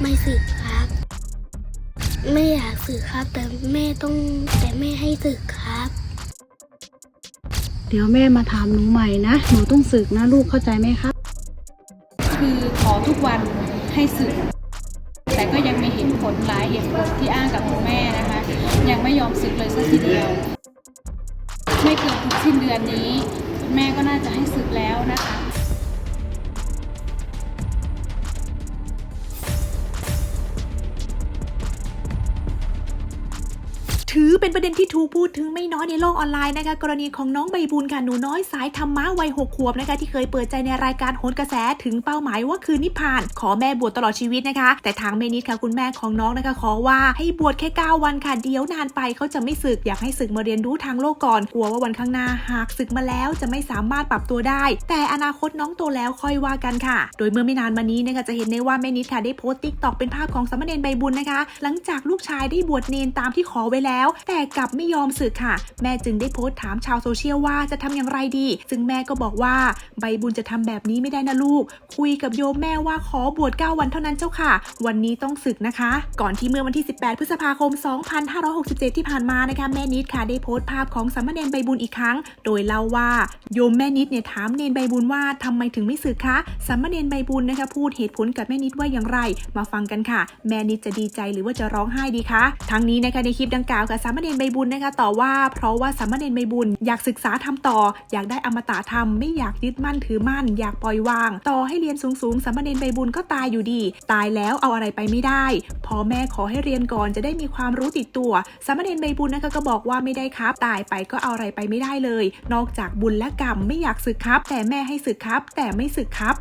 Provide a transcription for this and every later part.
ไม่สึกครับ ไม่อยากสึกครับ แต่แม่ต้องแต่แม่ให้สึกครับ เดี๋ยวแม่มาถามหนูใหม่นะ หนูต้องสึกนะลูกเข้าใจไหมครับ คือขอทุกวันให้สึก แต่ก็ยังไมีเหตุผลหลายเหตุผลที่อ้างกับคุณแม่นะคะ ยังไม่ยอมสึกเลยสักทีเดียว ไม่เกินถึงสิ้นเดือนนี้ แม่ก็น่าจะให้สึกแล้วนะคะือเป็นประเด็นที่ถูกพูดถึงไม่น้อยในโลกออนไลน์นะคะ กรณีของน้องใบบุญค่ะหนูน้อยสายธรรมะวัยหกขวบนะคะที่เคยเปิดใจในรายการโหนกระแสถึงเป้าหมายว่าคือนิพพาน ขอแม่บวชตลอดชีวิตนะคะ แต่ทางเมนิดค่ะคุณแม่ของน้องนะคะ ขอว่าให้บวชแค่ 9 วันค่ะ เดี๋ยวนานไปเขาจะไม่ศึกอยากให้ศึกมาเรียนรู้ทางโลกก่อนกลัวว่าวันข้างหน้าหากศึกมาแล้วจะไม่สามารถปรับตัวได้ แต่อนาคตน้องโตแล้วค่อยว่ากันค่ะ โดยเมื่อไม่นานมานี้นะคะจะเห็นได้ว่าแม่นิดค่ะได้โพสต์ติ๊กตอกเป็นภาพของสามเณรใบบุญนะคะ หลังจากลูกชายได้บวชเนนตามที่ขอไว้แล้วแต่กลับไม่ยอมสึกค่ะ แม่จึงได้โพสต์ถามชาวโซเชียลว่าจะทำอย่างไรดี ซึ่งแม่ก็บอกว่าใบบุญจะทำแบบนี้ไม่ได้นะลูก คุยกับโยมแม่ว่าขอบวช 9 วันเท่านั้นเจ้าค่ะ วันนี้ต้องสึกนะคะ ก่อนที่เมื่อวันที่ 18 พฤษภาคม 2567 ที่ผ่านมานะคะ แม่นิดค่ะได้โพสต์ภาพของสามเณรใบบุญอีกครั้ง โดยเล่าว่าโยมแม่นิดเนี่ยถามเนนใบบุญว่าทำไมถึงไม่สึกคะสามเณรใบบุญนะคะพูดเหตุผลกับแม่นิดว่าอย่างไร มาฟังกันค่ะ แม่นิดจะดีใจหรือว่าจะร้องไห้ดีคะทั้งนี้นะคะในคลิปดังกล่าวกับสามเณรใบบุญนะคะต่อว่า เพราะว่าสามเณรใบบุญ อยากศึกษาทำต่อ อยากได้อมตะธรรมไม่อยากยึดมั่นถือมั่น อยากปล่อยวาง ต่อให้เรียนสูงๆสามเณรใบบุญก็ตายอยู่ดี ตายแล้วเอาอะไรไปไม่ได้พอแม่ขอให้เรียนก่อนจะได้มีความรู้ติดตัวสามเณรใบบุญนะคะก็บอกว่าไม่ได้ครับ ตายไปก็เอาอะไรไปไม่ได้เลย นอกจากบุญและกรรมไม่อยากศึกครับ แต่แม่ให้ศึกครับ แต่ไม่ศึกครับ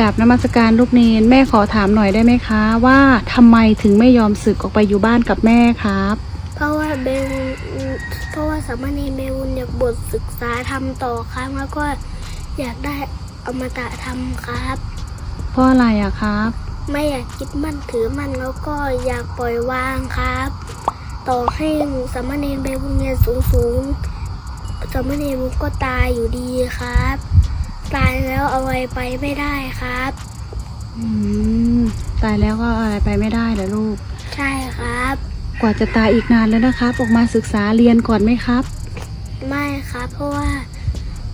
กับนมัสการลูกเนนแม่ขอถามหน่อยได้ไหมคะ ว่าทำไมถึงไม่ยอมสึกออกไปอยู่บ้านกับแม่ครับ เพราะว่าเบลเพราะว่าสามเณรเบลอยากบวชศึกษาทำต่อครับแล้วก็อยากได้อมตะธรรมครับ เพราะอะไรอะครับ ไม่อยากคิดมั่นถือมั่นแล้วก็อยากปล่อยวางครับ ต่อให้สามเณรไปโรงเรียนสูงสูงๆสามเณรก็ตายอยู่ดีครับ ตายแล้วเอาไว้ไปไม่ได้ครับอืมตายแล้วก็เอาอะไรไปไม่ได้เหรอลูก ใช่ครับ กว่าจะตายอีกนานแล้วนะครับ ออกมาศึกษาเรียนก่อนไหมครับ ไม่ครับเพราะว่า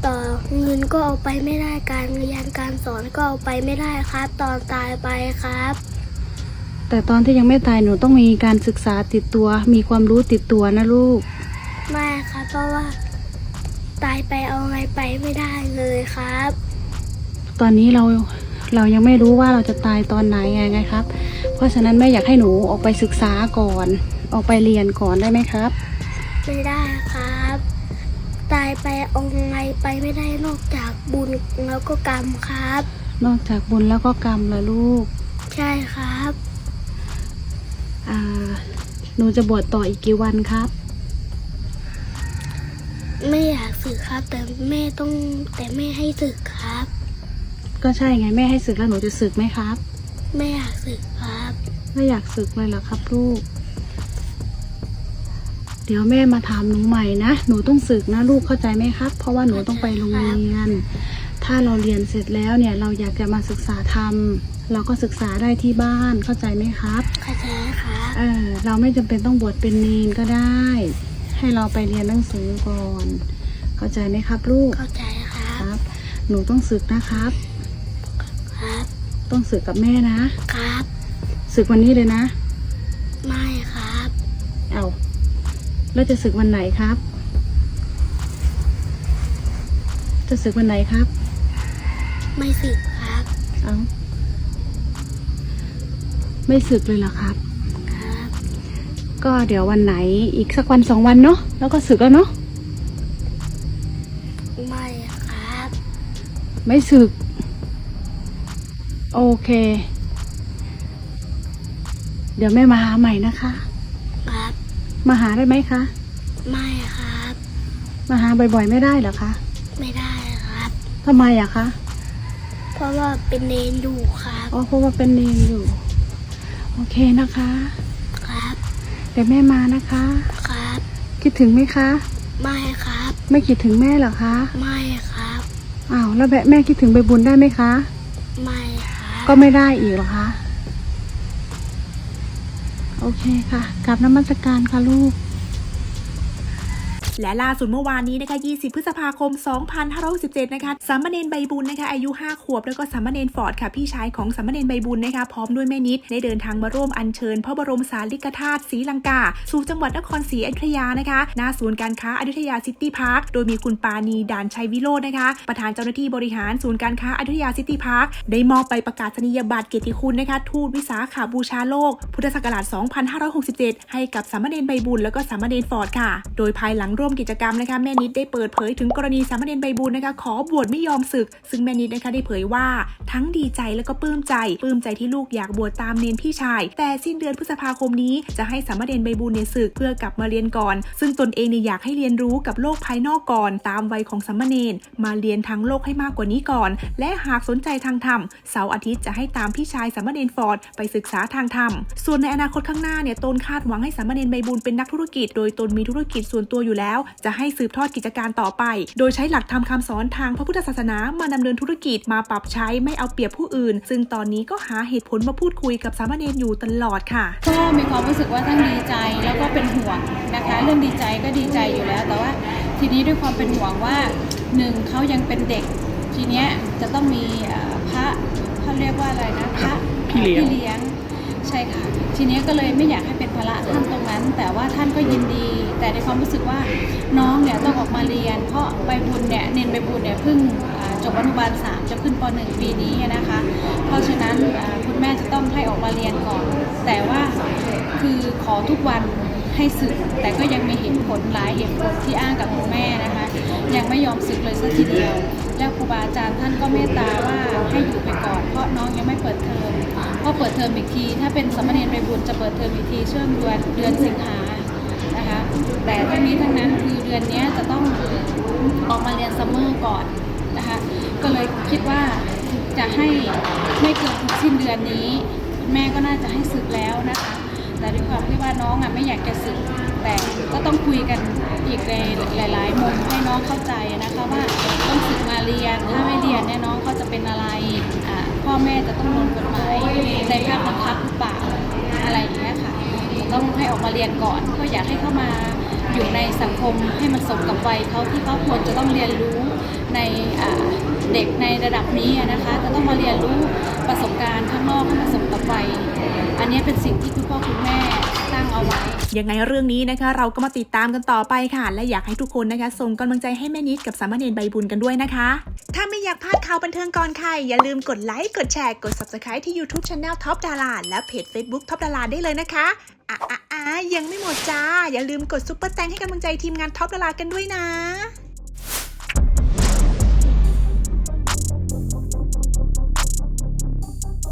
ต่อเงินก็เอาไปไม่ได้การเรียนการสอนก็เอาไปไม่ได้ครับ ตอนตายไปครับ แต่ตอนที่ยังไม่ตายหนูต้องมีการศึกษาติดตัว มีความรู้ติดตัวนะลูก ไม่ครับ เพราะว่า ตายไปเอาอะไรไปไม่ได้เลยครับ ตอนนี้เรา เรายังไม่รู้ว่าเราจะตายตอนไหนไงไงครับ เพราะฉะนั้นแม่อยากให้หนูออกไปศึกษาก่อน ออกไปเรียนก่อนได้ไหมครับ ไม่ได้ครับ ตายไปเอาไงไปไม่ได้นอกจากบุญแล้วก็กรรมครับ นอกจากบุญแล้วก็กรรมละลูก ใช่ครับอ่าหนูจะบวชต่ออีกกี่วันครับไม่อยากสึกครับ แต่แม่ต้องแต่แม่ให้สึกครับ ก็ใช่ไงแม่ให้ศึกแล้วหนูจะศึกไหมครับ ไม่อยากสึกครับ ไม่อยากศึกเลยเหรอครับลูก เดี๋ยวแม่มาถามหนูใหม่นะ หนูต้องศึกนะลูกเข้าใจไหมครับ เพราะว่าหนูต้องไปโรงเรียน ถ้าเราเรียนเสร็จแล้วเนี่ยเราอยากจะมาศึกษาธรรมเราก็ศึกษาได้ที่บ้านเข้าใจไหมครับ เข้าใจครับ เออเราไม่จำเป็นต้องบวชเป็นเนนก็ได้ ให้เราไปเรียนหนังสือก่อน เข้าใจไหมครับลูกเข้าใจครัครับบหนูต้องศึกนะครับครับ ต้องศึกกับแม่นะ ครับศึกวันนี้เลยนะ ไม่ครับ เอาแล้วจะศึกวันไหนครับ จะศึกวันไหนครับ ไม่สึกครับ เอาไม่ศึกเลยเหรอครับ ครับ ก็เดี๋ยววันไหนอีกสักวันสองวันเนาะ แล้วก็ศึกแล้วเนาะ ไม่ครับ ไม่ศึก โอเค เดี๋ยวแม่มาหาใหม่นะคะ ครับ มาหาได้ไหมคะ ไม่ครับ มาหาบ่อยๆ ไม่ได้เหรอคะ ไม่ได้ครับ ทำไมอะคะ เพราะว่าเป็นเนนอยู่ครับ อ๋อ เพราะว่าเป็นเนนอยู่ โอเคนะคะ ครับ เดี๋ยวแม่มานะคะ ครับ คิดถึงไหมคะ ไม่ครับ ไม่คิดถึงแม่เหรอคะ ไม่ครับ อ้าว แล้วแบบแม่คิดถึงใบบุญได้ไหมคะ ไม่ครับ ก็ไม่ได้อีกหรอคะ โอเคค่ะกลับน้ำมันสการค่ะลูก และล่าสุดเมื่อวานนี้นะคะ 20 พฤษภาคม 2567 นะคะ สามเณรใบบุญนะคะ อายุ 5 ขวบ แล้วก็สามเณรฟอร์ดค่ะ พี่ชายของสามเณรใบบุญนะคะ พร้อมด้วยแม่นิด ได้เดินทางมาร่วมอัญเชิญพระบรมสารีริกธาตุศรีลังกา สู่จังหวัดนครศรีอยุธยานะคะ หน้าศูนย์การค้าอยุธยาซิตี้พาร์ค โดยมีคุณปานีดานชัยวิโรจน์นะคะ ประธานเจ้าหน้าที่บริหารศูนย์การค้าอยุธยาซิตี้พาร์ค ได้มอบใบประกาศนียบัตรเกียรติคุณนะคะ ทูตวิสาขาบูชาโลก พุทธศักราช 2567 ให้กับสามเณรใบบุญแล้วก็สามเณรฟอร์ดค่ะ โดยภายหลังร่วมกิจกรรมนะคะแม่นิดได้เปิดเผยถึงกรณีสามเณรใบบุญนะคะ ขอบวชไม่ยอมศึก ซึ่งแม่นิดนะคะได้เผยว่าทั้งดีใจแล้วก็ปลื้มใจปลื้มใจที่ลูกอยากบวชตามเนนพี่ชาย แต่สิ้นเดือนพฤษภาคมนี้จะให้สามเณรใบบุญเนี่ยศึกเพื่อกลับมาเรียนก่อน ซึ่งตนเองเนี่ยอยากให้เรียนรู้กับโลกภายนอกก่อน ตามวัยของสามเณรมาเรียนทางโลกให้มากกว่านี้ก่อน และหากสนใจทางธรรมเสาร์อาทิตย์จะให้ตามพี่ชายสามเณรฟอร์ดไปศึกษาทางธรรมส่วนในอนาคตข้างหน้าเนี่ยตนคาดหวังให้สามเณรใบบุญเป็นนักธุรกิจ โดยตนมีธุรกิจส่วนตัวอยู่แล้วจะให้สืบทอดกิจการต่อไป โดยใช้หลักธรรมคำสอนทางพระพุทธศาสนามาดำเนินธุรกิจมาปรับใช้ไม่เอาเปรียบผู้อื่น ซึ่งตอนนี้ก็หาเหตุผลมาพูดคุยกับสามเณรอยู่ตลอดค่ะ ก็มีความรู้สึกว่าทั้งดีใจแล้วก็เป็นห่วงนะคะ เรื่องดีใจก็ดีใจอยู่แล้ว แต่ว่าทีนี้ด้วยความเป็นห่วงว่าหนึ่งเขายังเป็นเด็ก ทีเนี้ยจะต้องมีเอ่อพระเขาเรียกว่าอะไรนะพระพี่เลี้ยงพี่เลี้ยงใช่ค่ะ ทีเนี้ยก็เลยไม่อยากให้ เป็นภาระท่านตรงนั้น แต่ว่าท่านก็ยินดี แต่ในความรู้สึกว่าน้องเนี่ยต้องออกมาเรียน เพราะใบบุญเนี่ยเนนใบบุญเนี่ยเพิ่งจบอนุบาลสามจะขึ้นปหนึ่งปีนี้นะคะ เพราะฉะนั้นคุณแม่จะต้องให้ออกมาเรียนก่อน แต่ว่าคือขอทุกวันให้สึก แต่ก็ยังมีเหตุผลหลายเหตุผลที่อ้างกับคุณแม่นะคะ ยังไม่ยอมสึกเลยสักทีเดียว แล้วครูบาอาจารย์ท่านก็เมตตาว่า ให้อยู่ไปก่อนเพราะน้องยังไม่เปิดเทอมพอเปิดเทอมอีกที ถ้าเป็นสมเณรใบบุญจะเปิดเทอมอีกทีช่วงเดือนเดือนสิงหานะคะ แต่ทั้งนี้ทั้งนั้นคือเดือนนี้จะต้องออกมาเรียนซัมเมอร์ก่อนนะคะ ก็เลยคิดว่าจะให้ไม่เกินถึงสิ้นเดือนนี้ แม่ก็น่าจะให้สึกแล้วนะคะ แต่ด้วยความที่ว่าน้องอะไม่อยากจะสึก แต่ก็ต้องคุยกันอีกในหลาย ๆ มุมให้น้องเข้าใจนะคะว่าต้องสึกมาเรียนถ้าไม่เรียนเนี่ยน้องเขาจะเป็นอะไรพ่อแม่จะต้องโดนกฎหมายในภาคบังคับหรือเปล่าอะไรอย่างเงี้ยค่ะต้องให้ออกมาเรียนก่อนก็อยากให้เข้ามาอยู่ในสังคมให้มันสมกับวัยเขาที่เขาควรจะต้องเรียนรู้ในเด็กในระดับนี้นะคะจะต้องมาเรียนรู้ประสบการณ์ข้างนอกให้มันสมกับวัยอันนี้เป็นสิ่งที่คุณพ่อคุณแม่ ตั้งเอาไว้ ยังไงเรื่องนี้นะคะ เราก็มาติดตามกันต่อไปค่ะ และอยากให้ทุกคนนะคะ ส่งกำลังใจให้แม่นิดกับสามเณรใบบุญกันด้วยนะคะ ถ้าไม่อยากพลาดข่าวบันเทิงก่อนใครอย่าลืมกดไลค์กดแชร์กด subscribe ที่ YouTube Channel Top ดาราและเพจ Facebook Top ดาราได้เลยนะคะอะอะอะยังไม่หมดจ้า อย่าลืมกดซุปเปอร์แตงให้กำลังใจทีมงานท็อปดารากันด้วยนะ